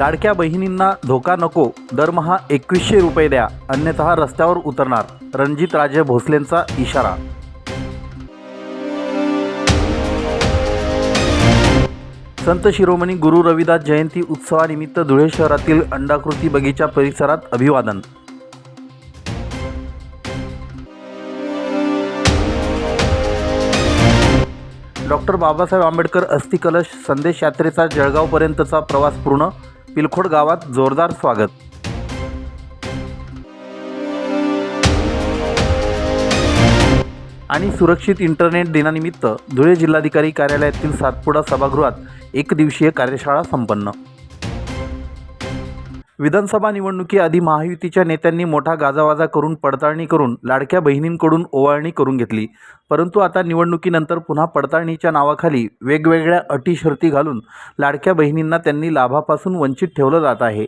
लाडक्या बहिणींना धोका नको दरमहा एकवीसशे रुपये द्या अन्यथा रस्त्यावर उतरणार रणजित राजे भोसलेंचा इशारा. संत शिरोमणी गुरु रविदास जयंती उत्सवानिमित्त धुळे शहरातील अंडाकृती बगीचा परिसरात अभिवादन. डॉक्टर बाबासाहेब आंबेडकर अस्थिकलश संदेश यात्रेचा जळगावपर्यंतचा प्रवास पूर्ण पिलखोड गावात जोरदार स्वागत. आणि सुरक्षित इंटरनेट दिनानिमित्त धुळे जिल्हाधिकारी कार्यालयातील सातपुडा सभागृहात एक दिवसीय कार्यशाळा संपन्न. विधानसभा निवडणुकीआधी महायुतीच्या नेत्यांनी मोठा गाजावाजा करून पडताळणी करून लाडक्या बहिणींकडून ओवाळणी करून घेतली. परंतु आता निवडणुकीनंतर पुन्हा पडताळणीच्या नावाखाली वेगवेगळ्या अटी शर्ती घालून लाडक्या बहिणींना त्यांनी लाभापासून वंचित ठेवलं जात आहे.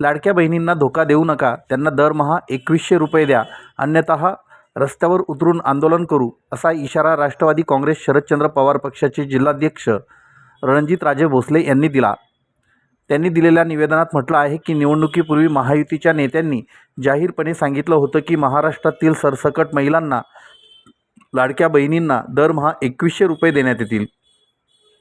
लाडक्या बहिणींना धोका देऊ नका त्यांना दरमहा एकवीसशे रुपये द्या अन्यतः रस्त्यावर उतरून आंदोलन करू असा इशारा राष्ट्रवादी काँग्रेस शरदचंद्र पवार पक्षाचे जिल्हाध्यक्ष रणजित राजे भोसले यांनी दिला. त्यांनी दिलेल्या निवेदनात म्हटलं आहे की निवडणुकीपूर्वी महायुतीच्या नेत्यांनी जाहीरपणे सांगितलं होतं की महाराष्ट्रातील सरसकट महिलांना लाडक्या बहिणींना दरमहा एकवीसशे रुपये देण्यात येतील.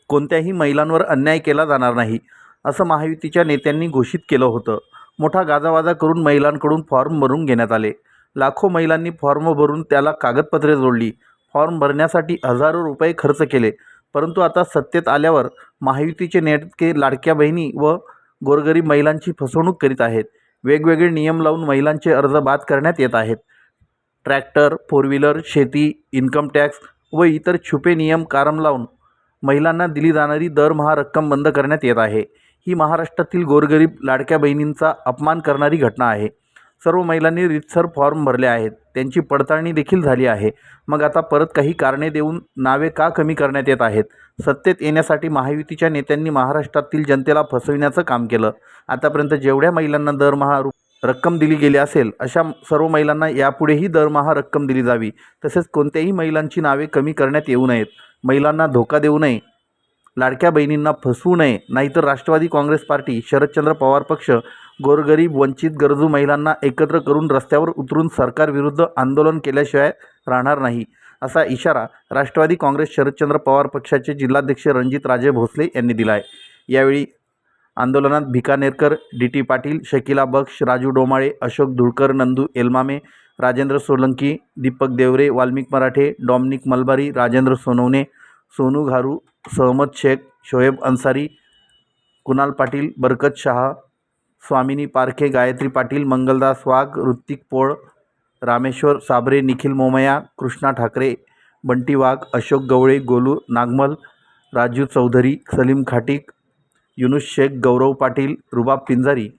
कोणत्याही महिलांवर अन्याय केला जाणार नाही असं महायुतीच्या नेत्यांनी घोषित केलं होतं. मोठा गाजावाजा करून महिलांकडून फॉर्म भरून घेण्यात आले. लाखो महिलांनी फॉर्म भरून त्याला कागदपत्रे जोडली. फॉर्म भरण्यासाठी हजारो रुपये खर्च केले. परंतु आता सत्तेत आल्यावर महायुतीचे नेटके लाडक्या बहिणी व गोरगरीब महिलांची फसवणूक करीत आहेत. वेगवेगळे नियम लावून महिलांचे अर्ज बाद करण्यात येत आहेत. ट्रॅक्टर फोर व्हीलर शेती इन्कम टॅक्स व इतर छुपे नियम कारम लावून महिलांना दिली जाणारी दरमहा रक्कम बंद करण्यात येत आहे. ही महाराष्ट्रातील गोरगरीब लाडक्या बहिणींचा अपमान करणारी घटना आहे. सर्व महिलांनी रितसर फॉर्म भरले आहेत. त्यांची पडताळणी देखील झाली आहे. मग आता परत काही कारणे देऊन नावे का कमी करण्यात येत आहेत? सत्तेत येण्यासाठी महायुतीच्या नेत्यांनी महाराष्ट्रातील जनतेला फसविण्याचं काम केलं. आतापर्यंत जेवढ्या महिलांना दरमहा रु रक्कम दिली गेली असेल अशा सर्व महिलांना यापुढेही दरमहा रक्कम दिली जावी. तसेच कोणत्याही महिलांची नावे कमी करण्यात येऊ नयेत. महिलांना धोका देऊ नये. लाडक्या बहिणींना फसवू नये नाहीतर राष्ट्रवादी काँग्रेस पार्टी शरदचंद्र पवार पक्ष गोरगरीब वंचित गरजू महिलांना एकत्र करून रस्त्यावर उतरून सरकारविरुद्ध आंदोलन केल्याशिवाय राहणार नाही असा इशारा राष्ट्रवादी काँग्रेस शरदचंद्र पवार पक्षाचे जिल्हाध्यक्ष रणजित राजे भोसले यांनी दिला आहे. यावेळी आंदोलनात Bhikanerkar D T Patil Shakila Baksh Raju Domale Ashok Dhulkar Nandu Elmame Rajendra Solanki Deepak Deore Valmik Marathe Dominic Malbari Rajendra Sonawane Sonu Gharu Sahmad Shaikh Shoaib Ansari Kunal Patil Barkat Shah Swamini Parkhe Gayatri Patil Mangaldas वाघ ऋत्विक पोळ रामेश्वर साबरे निखिल मोमया कृष्णा ठाकरे बंटी वाघ अशोक गवळे गोलू नागमल राजू चौधरी सलीम खाटीक युनुस शेख गौरव पाटील रुबाब पिंजारी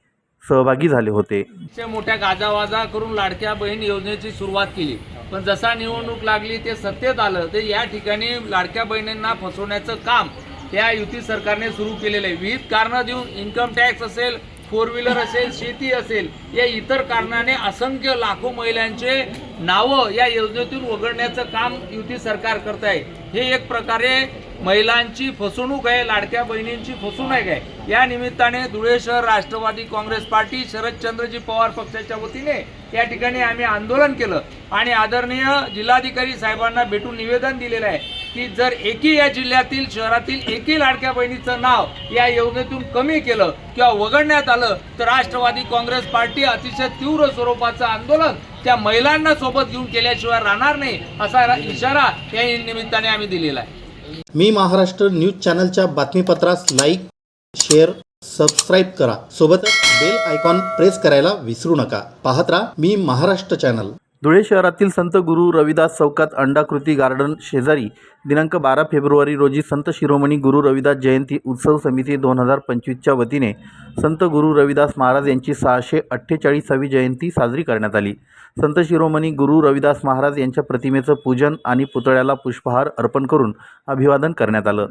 सहभागी झाले होते. मोठ्या गाजावाजा करून लाडक्या बहीण योजनेची सुरुवात केली. पण जसा निवडणूक लागली ते सत्तेत आलं. ते या ठिकाणी लाडक्या बहिणींना फसवण्याचं काम या युती सरकारने सुरू केलेलं आहे. विविध कारणं देऊन इन्कम टॅक्स असेल फोर व्हीलर असेल शेती असेल या इतर कारणाने असंख्य लाखो महिलांचे नावं या योजनेतून वगळण्याचं काम युती सरकार करत आहे हे एक प्रकारे महिलांची फसवणूक आहे लाडक्या बहिणींची फसवणूक आहे. या निमित्ताने धुळे शहर राष्ट्रवादी काँग्रेस पार्टी शरदचंद्रजी पवार पक्षाच्या वतीने या ठिकाणी आम्ही आंदोलन केलं. आणि आदरणीय जिल्हाधिकारी साहेबांना भेटून निवेदन दिलेलं आहे. की जर एकी या जिल्ह्यातील शहरातील एकही लाडक्या बहिणीचं नाव या योजनेतून कमी केलं किंवा वगळण्यात आलं तर राष्ट्रवादी काँग्रेस पार्टी अतिशय तीव्र स्वरूपाचं आंदोलन त्या महिलांना सोबत घेऊन केल्याशिवाय राहणार नाही असा इशारा या निमित्ताने आम्ही दिलेला आहे. मी महाराष्ट्र न्यूज चॅनलच्या बातमीपत्रास लाईक शेअर सबस्क्राईब करा. सोबतच बेल आयकॉन प्रेस करायला विसरू नका. पाहत राहा मी महाराष्ट्र चॅनल. धुळे शहरातील संत गुरु रविदास चौकात अंडाकृती गार्डन शेजारी दिनांक बारा फेब्रुवारी रोजी संत शिरोमणी गुरु रविदास जयंती उत्सव समिती दोन हजार पंचवीसच्या वतीने संत गुरु रविदास महाराज यांची सहाशे अठ्ठेचाळीसावी जयंती साजरी करण्यात आली. संत शिरोमणी गुरु रविदास महाराज यांच्या प्रतिमेचं पूजन आणि पुतळ्याला पुष्पहार अर्पण करून अभिवादन करण्यात आलं.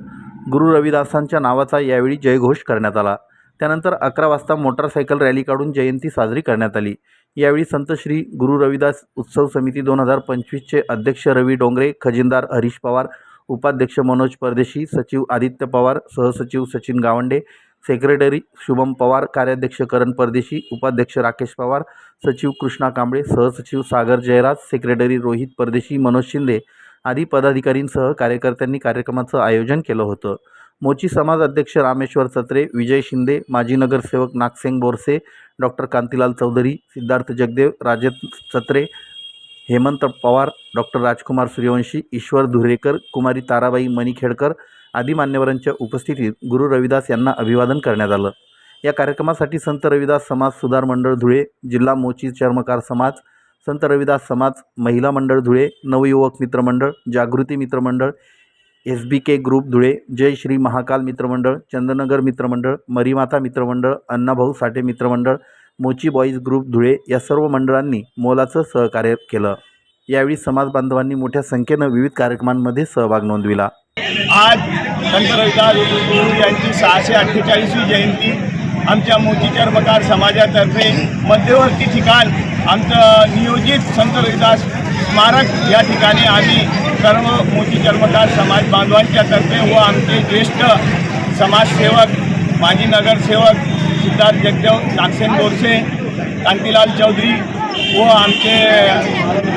गुरु रविदासांच्या नावाचा यावेळी जयघोष करण्यात आला. त्यानंतर अकरा वाजता मोटारसायकल रॅली काढून जयंती साजरी करण्यात आली. यावेळी संत श्री गुरु रविदास उत्सव समिती दोन हजार पंचवीसचे अध्यक्ष रवी डोंगरे खजिनदार हरीश पवार उपाध्यक्ष मनोज परदेशी सचिव आदित्य पवार सहसचिव सचिन गावंडे सेक्रेटरी शुभम पवार कार्याध्यक्ष करण परदेशी उपाध्यक्ष राकेश पवार सचिव कृष्णा कांबळे सहसचिव सागर जयराज सेक्रेटरी रोहित परदेशी मनोज शिंदे आदी पदाधिकारींसह कार्यकर्त्यांनी कार्यक्रमाचं आयोजन केलं होतं. मोची समाज अध्यक्ष रामेश्वर सत्रे विजय शिंदे माजी नगरसेवक नागसेंग बोरसे डॉक्टर कांतीलाल चौधरी सिद्धार्थ जगदेव राजत सत्रे हेमंत पवार डॉक्टर राजकुमार सूर्यवंशी ईश्वर धुरेकर कुमारी ताराबाई मणिखेडकर आदी मान्यवरांच्या उपस्थितीत गुरु रविदास यांना अभिवादन करण्यात आलं. या कार्यक्रमासाठी संत रविदास समाज सुधार मंडळ धुळे जिल्हा मोची चर्मकार समाज संत रविदास समाज महिला मंडळ धुळे नवयुवक मित्रमंडळ जागृती मित्रमंडळ S B K group Dhule जय श्री महाकाल मित्रमंडळ चंद्रनगर मित्रमंडळ मरीमाता मित्रमंडळ अण्णाभाऊ साठे मित्रमंडळ मोची बॉईज ग्रुप धुळे या सर्व मंडळांनी मोलाचं सहकार्य केलं. यावेळी समाज बांधवांनी मोठ्या संख्येनं विविध कार्यक्रमांमध्ये सहभाग नोंदविला. आज संत रविदास यांची सहाशे अठ्ठेचाळीसवी जयंती आमच्या मोती चर्मकार समाजातर्फे मध्यवर्ती ठिकाण आमचं नियोजित संत रविदास स्मारक या ठिकाणी आम्ही सर्व मोठी कर्मकार समाज बांधवांच्या तर्फे व आमचे ज्येष्ठ समाजसेवक माजी नगरसेवक सिद्धार्थ जगदेव नागसेन बोरसे कांतीलाल चौधरी व आमचे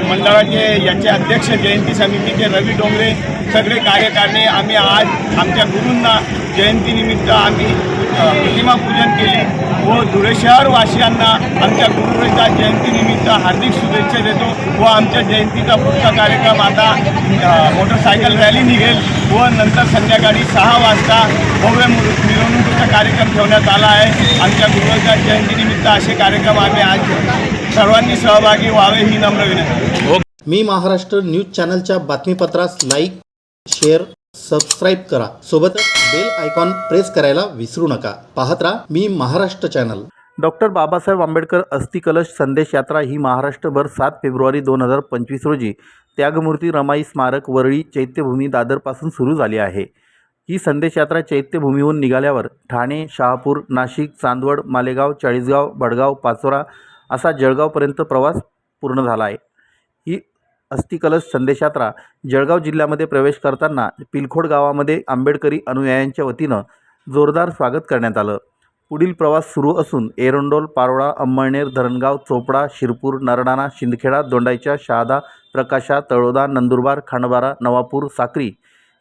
मंडळाचे याचे अध्यक्ष जयंती समितीचे रवी डोंगरे सगळे कार्यकारणे आम्ही आज आमच्या गुरूंना जयंतीनिमित्त आम्ही प्रतिमा पूजन केली. व धुळे शहरवासियांना आमच्या गुरु जयंतीनिमित्त हार्दिक शुभेच्छा देतो व आमच्या जयंतीचा पुढचा कार्यक्रम आता मोटरसायकल रॅली निघेल व नंतर संध्याकाळी सहा वाजता भव्य मिरवणुकीचा कार्यक्रम ठेवण्यात आला आहे. आमच्या गुरु जयंतीनिमित्त असे कार्यक्रम आम्ही आज सर्वांनी सहभागी व्हावे ही नम्र विनंती. मी महाराष्ट्र न्यूज चॅनलच्या बातमीपत्रास लाईक शेअर सबस्क्राईब करा. सोबतच बेल आयकॉन प्रेस करायला विसरू नका. पाहत राहा मी महाराष्ट्र चॅनल डॉक्टर बाबासाहेब आंबेडकर अस्थिकलश संदेश यात्रा ही महाराष्ट्रभर सात फेब्रुवारी दोन हजार पंचवीस रोजी त्यागमूर्ती रमाई स्मारक वरळी चैत्यभूमी दादरपासून सुरू झाली आहे. ही संदेश यात्रा चैत्यभूमीहून निघाल्यावर ठाणे शहापूर नाशिक चांदवड मालेगाव चाळीसगाव बडगाव पाचोरा असा जळगावपर्यंत प्रवास पूर्ण झाला आहे. अस्थिकलश संदेशयात्रा जळगाव जिल्ह्यामध्ये प्रवेश करताना पिलखोड गावामध्ये आंबेडकरी अनुयायांच्या वतीनं जोरदार स्वागत करण्यात आलं. पुढील प्रवास सुरू असून एरंडोल पारोळा अंमळनेर धरणगाव चोपडा शिरपूर नरडाणा शिंदखेडा दोंडाईच्या शहादा प्रकाशा तळोदा नंदुरबार खांडबारा नवापूर साक्री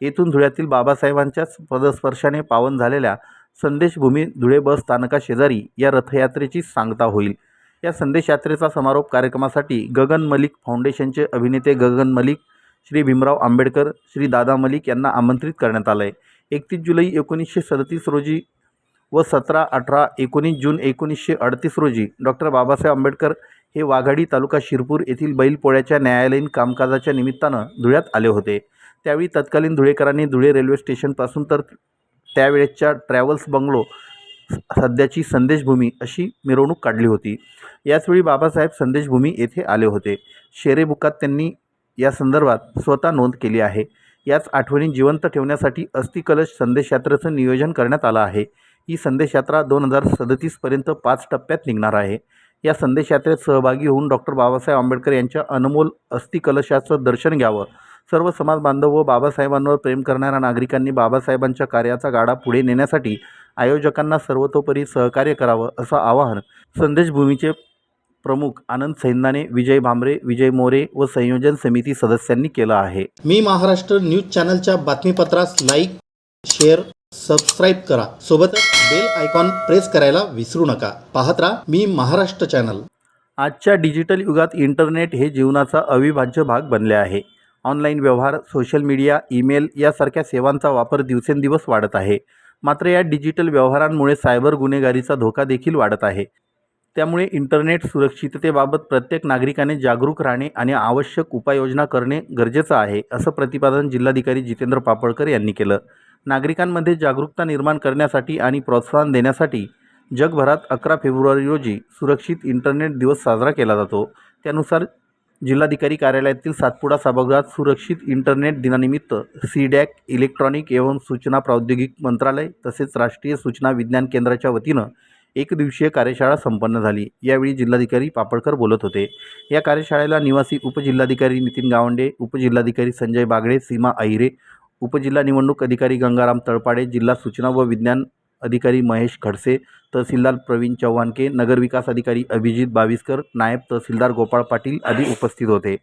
येथून धुळ्यातील बाबासाहेबांच्याच पदस्पर्शाने पावन झालेल्या संदेशभूमी धुळे बस स्थानकाशेजारी या रथयात्रेची सांगता होईल. या संदेश यात्रेचा समारोप कार्यक्रमासाठी गगन मलिक फाउंडेशनचे अभिनेते गगन मलिक श्री भीमराव आंबेडकर श्री दादा मलिक यांना आमंत्रित करण्यात आलं आहे एकतीस जुलै एकोणीसशे सदतीस रोजी व सतरा अठरा एकोणीस जून एकोणीसशे अडतीस रोजी डॉक्टर बाबासाहेब आंबेडकर हे वाघाडी तालुका शिरपूर येथील बैलपोळ्याच्या न्यायालयीन कामकाजाच्या निमित्तानं धुळ्यात आले होते. त्यावेळी तत्कालीन धुळेकरांनी धुळे रेल्वे स्टेशनपासून तर त्यावेळेसच्या ट्रॅव्हल्स बंगलो सध्याची संदेशभूमी अशी मिरवणूक काढली होती. याचवेळी बाबासाहेब संदेशभूमी येथे आले होते. शेरे बुकात त्यांनी या संदर्भात स्वतः नोंद केली आहे. याच आठवणी जिवंत ठेवण्यासाठी अस्थिकलश संदेशयात्रेचं नियोजन करण्यात आलं आहे. ही संदेशयात्रा दोन हजार सदतीसपर्यंत पाच टप्प्यात निघणार आहे. या संदेशयात्रेत सहभागी होऊन डॉक्टर बाबासाहेब आंबेडकर यांच्या अनमोल अस्थिकलशाचं दर्शन घ्यावं. सर्व समाज बांधव व बाबासाहेबांवर प्रेम करणाऱ्या नागरिकांनी बाबासाहेबांच्या कार्याचा गाडा पुढे नेण्यासाठी आयोजकांना सर्वतोपरी सहकार्य करावं असं आवाहन संदेशभूमीचे प्रमुख आनंद सैंदाने विजय भांबरे विजय मोरे व संयोजन समिती सदस्यांनी केलं आहे. मी महाराष्ट्र न्यूज चॅनलच्या बातमीपत्रास लाईक शेअर सबस्क्राईब करा. सोबतच बेल आयकॉन प्रेस करायला विसरू नका. पाहत राहा मी महाराष्ट्र चॅनल. आजच्या डिजिटल युगात इंटरनेट हे जीवनाचा अविभाज्य भाग बनले आहे. ऑनलाईन व्यवहार सोशल मीडिया ईमेल यासारख्या सेवांचा वापर दिवसेंदिवस वाढत आहे. मात्र या डिजिटल व्यवहारांमुळे सायबर गुन्हेगारीचा धोका देखील वाढत आहे. त्यामुळे इंटरनेट सुरक्षिततेबाबत प्रत्येक नागरिकाने जागरूक राहणे आणि आवश्यक उपाययोजना करणे गरजेचं आहे असं प्रतिपादन जिल्हाधिकारी जितेंद्र पापळकर यांनी केलं. नागरिकांमध्ये जागरूकता निर्माण करण्यासाठी आणि प्रोत्साहन देण्यासाठी जगभरात अकरा फेब्रुवारी रोजी सुरक्षित इंटरनेट दिवस साजरा केला जातो. त्यानुसार जिल्हाधिकारी कार्यालयातील सातपुडा सभागृहात सुरक्षित इंटरनेट दिनानिमित्त सी डॅक इलेक्ट्रॉनिक एवं सूचना प्रौद्योगिक मंत्रालय तसेच राष्ट्रीय सूचना विज्ञान केंद्राच्या वतीनं एक दिवसीय कार्यशाळा संपन्न झाली. यावेळी जिल्हाधिकारी पापडकर बोलत होते. या कार्यशाळेला निवासी उपजिल्हाधिकारी नितीन गावंडे उपजिल्हाधिकारी संजय बागडे सीमा अहिरे उपजिल्हा निवडणूक अधिकारी गंगाराम तळपाडे जिल्हा सूचना व विज्ञान अधिकारी महेश खडसे तहसीलदार प्रवीण चव्हाणके नगरविकास अधिकारी अभिजित बाविस्कर नायब तहसीलदार गोपाळ पाटील आदी उपस्थित होते.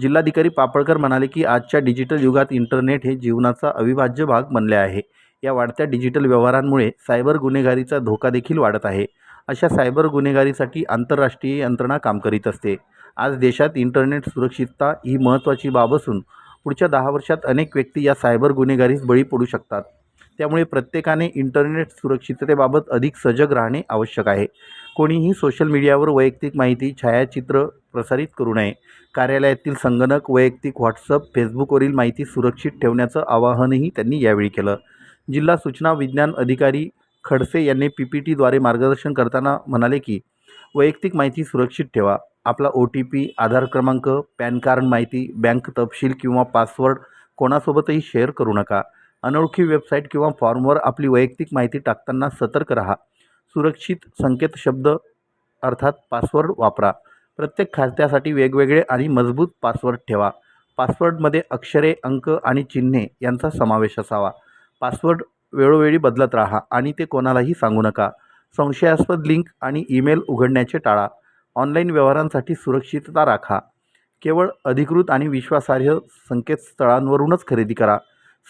जिल्हाधिकारी पापळकर म्हणाले की आजच्या डिजिटल युगात इंटरनेट हे जीवनाचा अविभाज्य भाग बनले आहे. या वाढत्या डिजिटल व्यवहारांमुळे सायबर गुन्हेगारीचा धोका देखील वाढत आहे. अशा सायबर गुन्हेगारीसाठी आंतरराष्ट्रीय यंत्रणा काम करीत असते. आज देशात इंटरनेट सुरक्षितता ही महत्त्वाची बाब असून पुढच्या दहा वर्षात अनेक व्यक्ती या सायबर गुन्हेगारीस बळी पडू शकतात. त्यामुळे प्रत्येकाने इंटरनेट सुरक्षिततेबाबत अधिक सजग राहणे आवश्यक आहे. कोणीही सोशल मीडियावर वैयक्तिक माहिती छायाचित्र प्रसारित करू नये. कार्यालयातील संगणक वैयक्तिक व्हॉट्सअप फेसबुकवरील माहिती सुरक्षित ठेवण्याचं आवाहनही त्यांनी यावेळी केलं. जिल्हा सूचना विज्ञान अधिकारी खडसे यांनी पी पी टीद्वारे मार्गदर्शन करताना म्हणाले की वैयक्तिक माहिती सुरक्षित ठेवा. आपला ओ टी पी आधार क्रमांक पॅन कार्ड माहिती बँक तपशील किंवा पासवर्ड कोणासोबतही शेअर करू नका. अनोळखी वेबसाईट किंवा फॉर्मवर आपली वैयक्तिक माहिती टाकताना सतर्क राहा. सुरक्षित संकेत शब्द अर्थात पासवर्ड वापरा. प्रत्येक खात्यासाठी वेगवेगळे आणि मजबूत पासवर्ड ठेवा. पासवर्डमध्ये अक्षरे अंक आणि चिन्हे यांचा समावेश असावा. पासवर्ड वेळोवेळी बदलत राहा आणि ते कोणालाही सांगू नका. संशयास्पद लिंक आणि ईमेल उघडण्याचे टाळा. ऑनलाईन व्यवहारांसाठी सुरक्षितता राखा. केवळ अधिकृत आणि विश्वासार्ह संकेतस्थळांवरूनच खरेदी करा.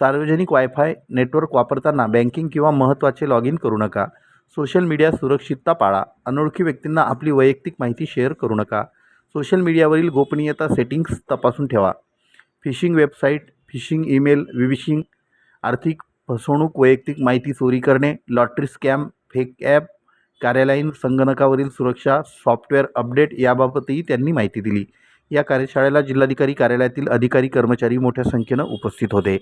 सार्वजनिक वायफाय नेटवर्क वापरताना बँकिंग किंवा महत्त्वाचे लॉग इन करू नका. सोशल मीडिया सुरक्षितता पाळा. अनोळखी व्यक्तींना आपली वैयक्तिक माहिती शेअर करू नका. सोशल मीडियावरील गोपनीयता सेटिंग्स तपासून ठेवा. Phishing website phishing email vishing आर्थिक फसवणूक वैयक्तिक माहिती चोरी करणे लॉटरी स्कॅम फेक ॲप कार्यालयीन संगणकावरील सुरक्षा सॉफ्टवेअर अपडेट याबाबतही त्यांनी माहिती दिली. या कार्यशाळेला जिल्हाधिकारी कार्यालयातील अधिकारी कर्मचारी मोठ्या संख्येनं उपस्थित होते.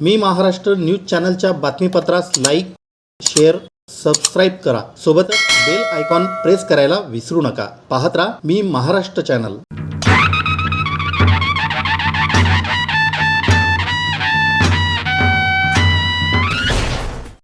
मी महाराष्ट्र न्यूज चॅनलच्या बातमीपत्रास लाईक शेअर सबस्क्राईब करा. सोबतच बेल आयकॉन प्रेस करायला विसरू नका. पाहत राहा मी महाराष्ट्र चॅनल.